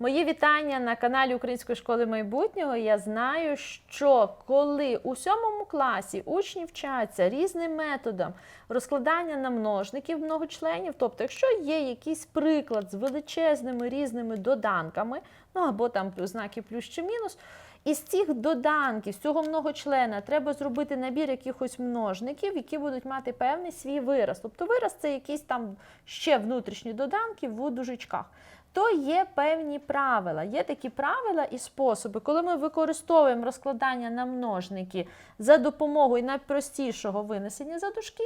Мої вітання на каналі Української школи майбутнього. Я знаю, що коли у сьомому класі учні вчаться різним методам розкладання на множників многочленів, тобто, якщо є якийсь приклад з величезними різними доданками, ну або там знаки плюс чи мінус, із цих доданків, з цього многочлена, треба зробити набір якихось множників, які будуть мати певний свій вираз. Тобто вираз це якісь там ще внутрішні доданки в дужечках. То є певні правила. Є такі правила і способи, коли ми використовуємо розкладання на множники за допомогою найпростішого винесення за дужки,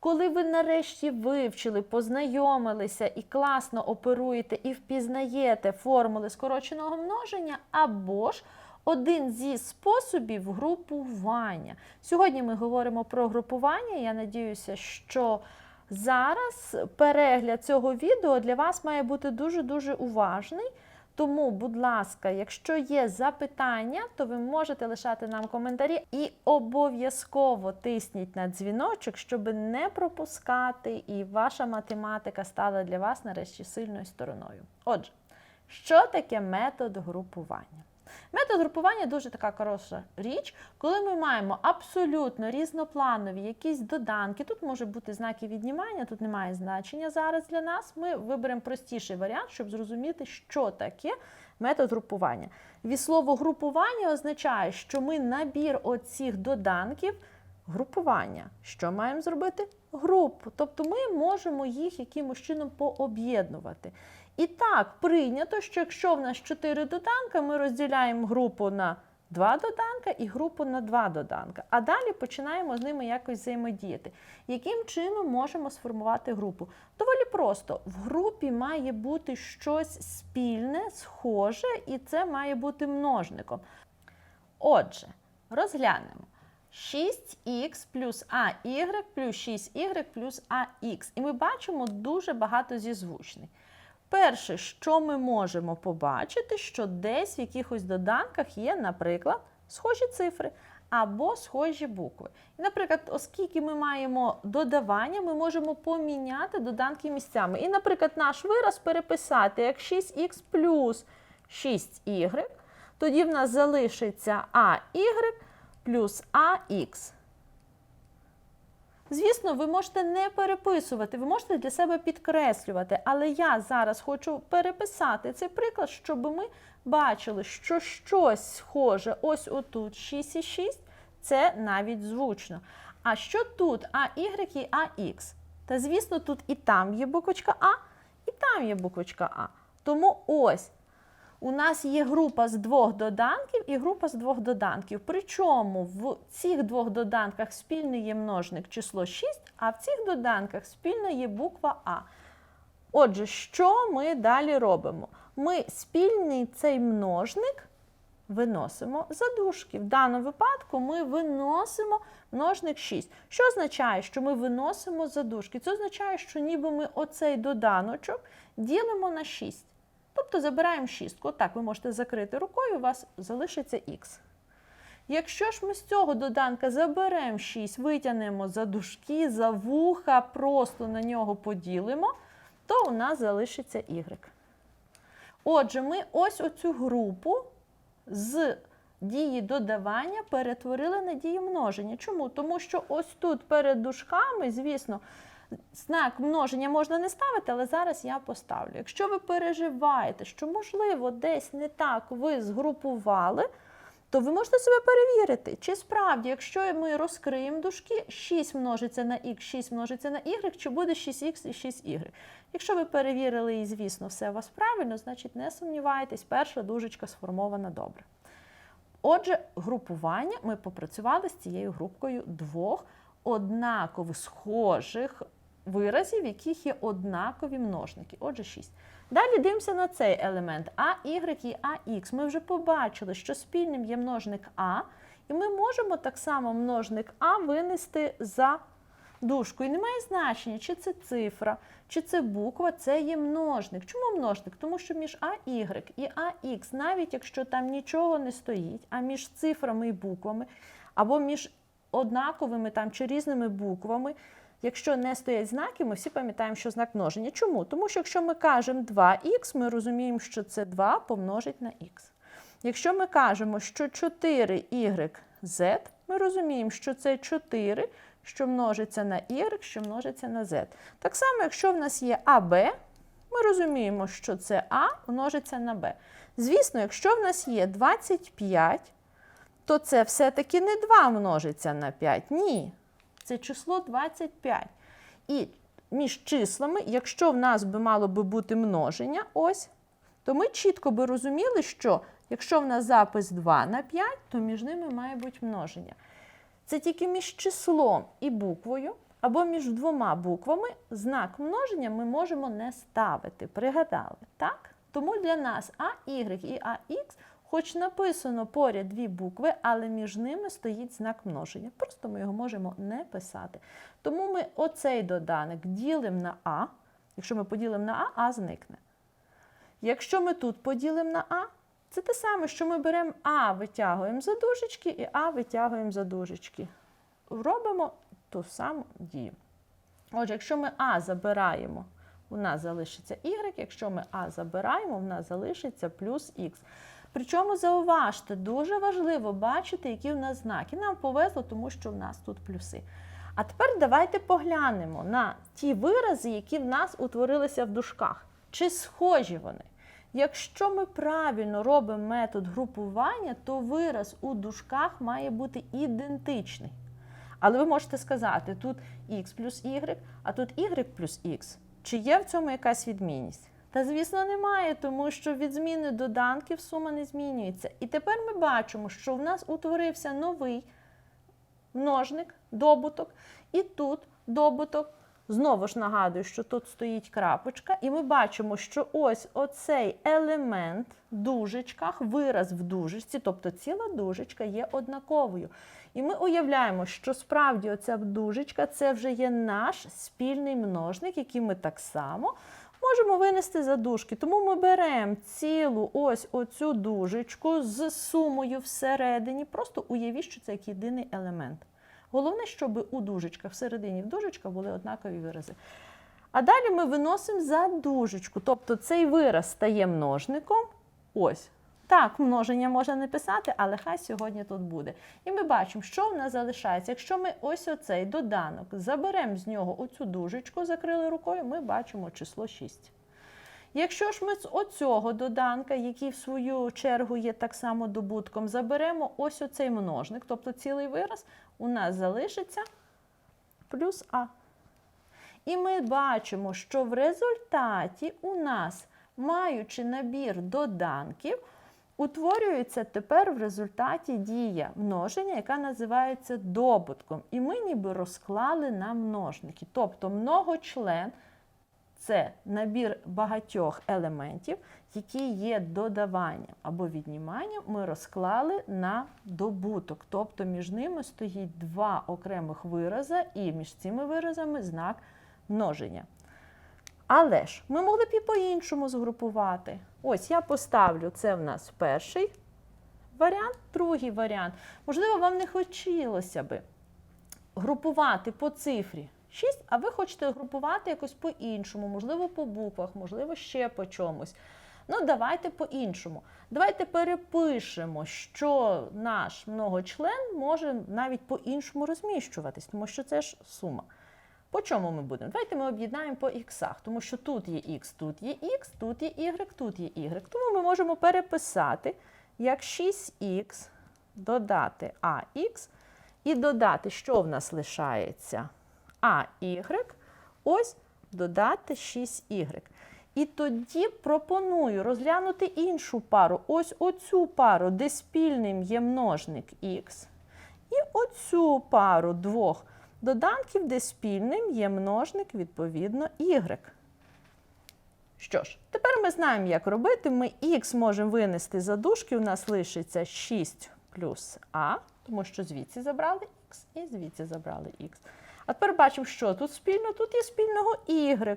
коли ви нарешті вивчили, познайомилися і класно оперуєте і впізнаєте формули скороченого множення, або ж один зі способів групування. Сьогодні ми говоримо про групування. Я надіюся, що зараз перегляд цього відео для вас має бути дуже-дуже уважний. Тому, будь ласка, якщо є запитання, то ви можете лишати нам коментарі і обов'язково тисніть на дзвіночок, щоб не пропускати, і ваша математика стала для вас нарешті сильною стороною. Отже, що таке метод групування? Метод групування дуже така хороша річ, коли ми маємо абсолютно різнопланові якісь доданки. Тут може бути знаки віднімання, тут немає значення зараз для нас. Ми виберемо простіший варіант, щоб зрозуміти, що таке метод групування. Від слово групування означає, що ми набір оцих доданків групування. Що маємо зробити? Групу. Тобто ми можемо їх якимось чином пооб'єднувати. І так, прийнято, що якщо в нас 4 доданка, ми розділяємо групу на 2 доданка і групу на 2 доданка. А далі починаємо з ними якось взаємодіяти. Яким чином можемо сформувати групу? Доволі просто. В групі має бути щось спільне, схоже, і це має бути множником. Отже, розглянемо. 6х плюс АY плюс 6y плюс АХ. І ми бачимо дуже багато зізвучних. Перше, що ми можемо побачити, що десь в якихось доданках є, наприклад, схожі цифри або схожі букви. І, наприклад, оскільки ми маємо додавання, ми можемо поміняти доданки місцями. І, наприклад, наш вираз переписати як 6х плюс 6y, тоді в нас залишиться AY плюс AX. Звісно, ви можете не переписувати, ви можете для себе підкреслювати, але я зараз хочу переписати цей приклад, щоб ми бачили, що щось схоже ось отут 6,6, це навіть звучно. А що тут AY і AX? Та, звісно, тут і там є буквочка А, і там є буквочка А. Тому ось. У нас є група з двох доданків і група з двох доданків. Причому в цих двох доданках спільний є множник число 6, а в цих доданках спільна є буква А. Отже, що ми далі робимо? Ми спільний цей множник виносимо за дужки. В даному випадку ми виносимо множник 6. Що означає, що ми виносимо за дужки? Це означає, що ніби ми оцей доданочок ділимо на 6. Тобто забираємо шістку. Так, ви можете закрити рукою, у вас залишиться х. Якщо ж ми з цього доданка заберемо 6, витягнемо за дужки, за вуха, просто на нього поділимо, то у нас залишиться y. Отже, ми ось оцю групу з дії додавання перетворили на дії множення. Чому? Тому що ось тут перед дужками, звісно, Знак множення можна не ставити, але зараз я поставлю. Якщо ви переживаєте, що, можливо, десь не так ви згрупували, то ви можете себе перевірити, чи справді, якщо ми розкриємо дужки, 6 множиться на х, 6 множиться на y, чи буде 6х і 6y. Якщо ви перевірили і, звісно, все у вас правильно, значить не сумнівайтесь, перша дужечка сформована добре. Отже, групування ми попрацювали з цією групкою двох однаково схожих виразів, в яких є однакові множники. Отже, 6. Далі дивимося на цей елемент AY і AX. Ми вже побачили, що спільним є множник А, і ми можемо так само множник А винести за дужку. І немає значення, чи це цифра, чи це буква, це є множник. Чому множник? Тому що між AY і AX, навіть якщо там нічого не стоїть, а між цифрами і буквами, або між однаковими там чи різними буквами, Якщо не стоять знаки, ми всі пам'ятаємо, що знак множення. Чому? Тому що якщо ми кажемо 2х, ми розуміємо, що це 2 помножить на х. Якщо ми кажемо, що 4YZ, ми розуміємо, що це 4, що множиться на y, що множиться на z. Так само, якщо в нас є АБ, ми розуміємо, що це А множиться на Б. Звісно, якщо в нас є 25, то це все-таки не 2 множиться на 5. Ні. Це число 25. І між числами, якщо в нас би мало би бути множення, ось, то ми чітко би розуміли, що якщо в нас запис 2 на 5, то між ними має бути множення. Це тільки між числом і буквою, або між двома буквами знак множення ми можемо не ставити. Пригадали, так? Тому для нас AY і AX, хоч написано поряд дві букви, але між ними стоїть знак множення. Просто ми його можемо не писати. Тому ми оцей доданок ділимо на А. Якщо ми поділимо на А, А зникне. Якщо ми тут поділимо на А, це те саме, що ми беремо А, витягуємо за дужечки і А витягуємо за дужечки. Робимо ту саму дію. Отже, якщо ми А забираємо, у нас залишиться Y, якщо ми А забираємо, у нас залишиться плюс Х. Причому зауважте, дуже важливо бачити, які в нас знаки. Нам повезло, тому що в нас тут плюси. А тепер давайте поглянемо на ті вирази, які в нас утворилися в дужках. Чи схожі вони? Якщо ми правильно робимо метод групування, то вираз у дужках має бути ідентичний. Але ви можете сказати, тут x плюс y, а тут y плюс x. Чи є в цьому якась відмінність? Та, звісно, немає, тому що від зміни доданків сума не змінюється. І тепер ми бачимо, що в нас утворився новий множник, добуток, і тут добуток. Знову ж нагадую, що тут стоїть крапочка, і ми бачимо, що ось оцей елемент в дужечках, вираз в дужечці, тобто ціла дужечка є однаковою. І ми уявляємо, що справді оця дужечка це вже є наш спільний множник, який ми так само можемо винести за дужки. Тому ми беремо цілу ось оцю дужечку з сумою всередині. Просто уявіть, що це як єдиний елемент. Головне, щоб у дужечках, всередині в дужечках були однакові вирази. А далі ми виносимо за дужечку. Тобто цей вираз стає множником. Ось. Так, множення можна не писати, але хай сьогодні тут буде. І ми бачимо, що в нас залишається. Якщо ми ось оцей доданок заберемо з нього оцю дужечку, закрили рукою, ми бачимо число 6. Якщо ж ми з оцього доданка, який в свою чергу є так само добутком, заберемо ось оцей множник, тобто цілий вираз, у нас залишиться плюс А. І ми бачимо, що в результаті у нас, маючи набір доданків, утворюється тепер в результаті дія множення, яка називається добутком. І ми ніби розклали на множники. Тобто многочлен це набір багатьох елементів, які є додаванням або відніманням, ми розклали на добуток. Тобто між ними стоїть два окремих вирази, і між цими виразами знак множення. Але ж ми могли б і по-іншому згрупувати. Ось я поставлю це в нас перший варіант, другий варіант. Можливо, вам не хотілося би групувати по цифрі 6, а ви хочете групувати якось по-іншому, можливо, по буквах, можливо, ще по чомусь. Ну, давайте по-іншому. Давайте перепишемо, що наш многочлен може навіть по-іншому розміщуватись, тому що це ж сума. По чому ми будемо? Давайте ми об'єднаємо по іксах, тому що тут є х, тут є х, тут є y, тут є y. Тому ми можемо переписати як 6х додати ах і додати, що в нас лишається? АY, ось додати 6y. І тоді пропоную розглянути іншу пару. Ось оцю пару, де спільним є множник х. І оцю пару двох доданків, де спільним є множник, відповідно, y. Що ж, тепер ми знаємо, як робити. Ми х можемо винести за дужки, у нас лишиться 6 плюс а, тому що звідси забрали х і звідси забрали х. А тепер бачимо, що тут спільно, тут є спільного y.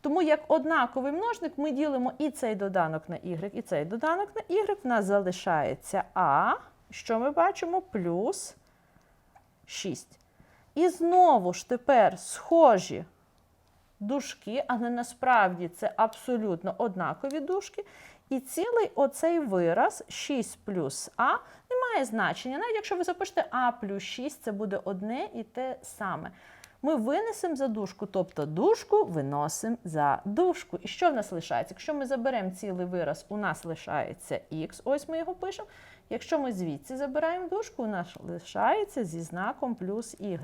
Тому як однаковий множник ми ділимо і цей доданок на y, і цей доданок на y. В нас залишається а, що ми бачимо, плюс 6. І знову ж тепер схожі дужки, але насправді це абсолютно однакові дужки. І цілий оцей вираз 6 плюс А не має значення. Навіть якщо ви запишете А плюс 6, це буде одне і те саме. Ми винесемо за дужку, тобто дужку виносимо за дужку. І що в нас лишається? Якщо ми заберемо цілий вираз, у нас лишається х, ось ми його пишемо. Якщо ми звідси забираємо дужку, у нас лишається зі знаком плюс y.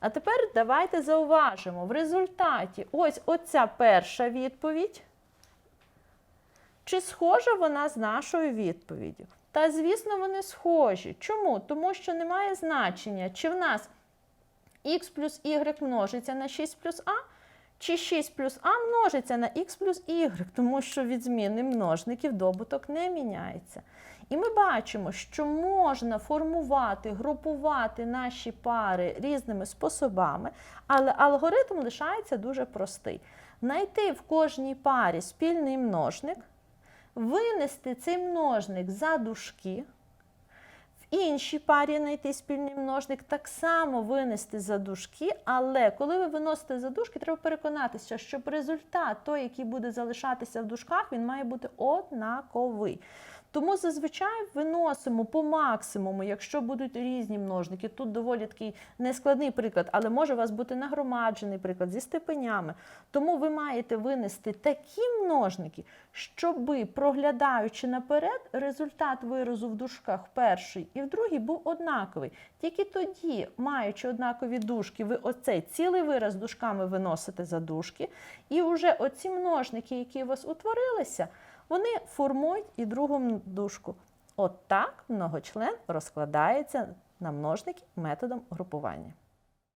А тепер давайте зауважимо, в результаті ось оця перша відповідь. Чи схожа вона з нашою відповіддю? Та, звісно, вони схожі. Чому? Тому що немає значення, чи в нас х плюс y множиться на 6 плюс а, чи 6 плюс а множиться на х плюс y, тому що від зміни множників добуток не міняється. І ми бачимо, що можна формувати, групувати наші пари різними способами, але алгоритм лишається дуже простий. Найти в кожній парі спільний множник, винести цей множник за дужки, в іншій парі знайти спільний множник, так само винести за дужки, але коли ви виносите за дужки, треба переконатися, щоб результат, той, який буде залишатися в дужках, він має бути однаковий. Тому зазвичай виносимо по максимуму, якщо будуть різні множники. Тут доволі такий нескладний приклад, але може у вас бути нагромаджений приклад зі степенями. Тому ви маєте винести такі множники, щоби, проглядаючи наперед, результат виразу в дужках перший і в другий був однаковий. Тільки тоді, маючи однакові дужки, ви оцей цілий вираз дужками виносите за дужки, і вже оці множники, які у вас утворилися, вони формують і другу дужку. От многочлен розкладається на множники методом групування.